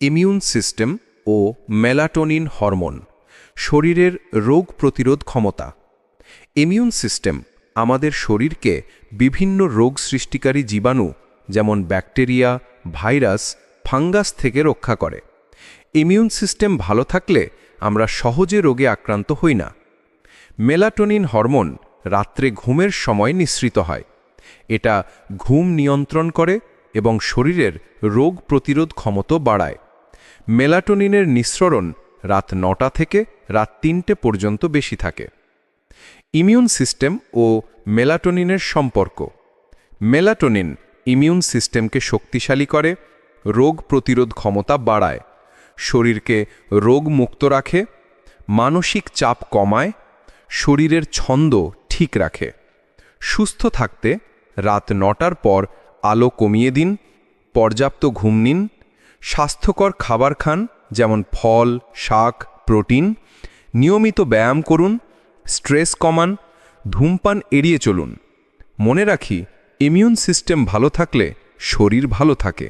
Immune system ও melatonin hormone, শরীরের রোগ প্রতিরোধ ক্ষমতা। ইমিউন সিস্টেম আমাদের শরীরকে বিভিন্ন রোগ সৃষ্টিকারী জীবাণু, যেমন ব্যাকটেরিয়া, ভাইরাস, ফাঙ্গাস থেকে রক্ষা করে। ইমিউন সিস্টেম ভালো থাকলে আমরা সহজে রোগে আক্রান্ত হই না। মেলাটোনিন হরমোন রাত্রে ঘুমের সময় নিঃসৃত হয়। এটা ঘুম নিয়ন্ত্রণ করে এবং শরীরের রোগ প্রতিরোধ ক্ষমতা বাড়ায়। মেলাটোনিনের নিঃসরণ রাত নটা থেকে রাত তিনটে পর্যন্ত বেশি থাকে। ইমিউন সিস্টেম ও মেলাটোনিনের সম্পর্ক। মেলাটোনিন ইমিউন সিস্টেমকে শক্তিশালী করে, রোগ প্রতিরোধ ক্ষমতা বাড়ায়, শরীরকে রোগ মুক্ত রাখে, মানসিক চাপ কমায়, শরীরের ছন্দ ঠিক রাখে। সুস্থ থাকতে রাত নটার পর আলো কমিয়ে দিন, পর্যাপ্ত ঘুম নিন স্বাস্থ্যকর খাবার খান, যেমন ফল, শাক, প্রোটিন। নিয়মিত ব্যায়াম করুন, স্ট্রেস কমান, ধূমপান এড়িয়ে চলুন। মনে রাখি ইমিউন সিস্টেম ভালো থাকলে শরীর ভালো থাকে।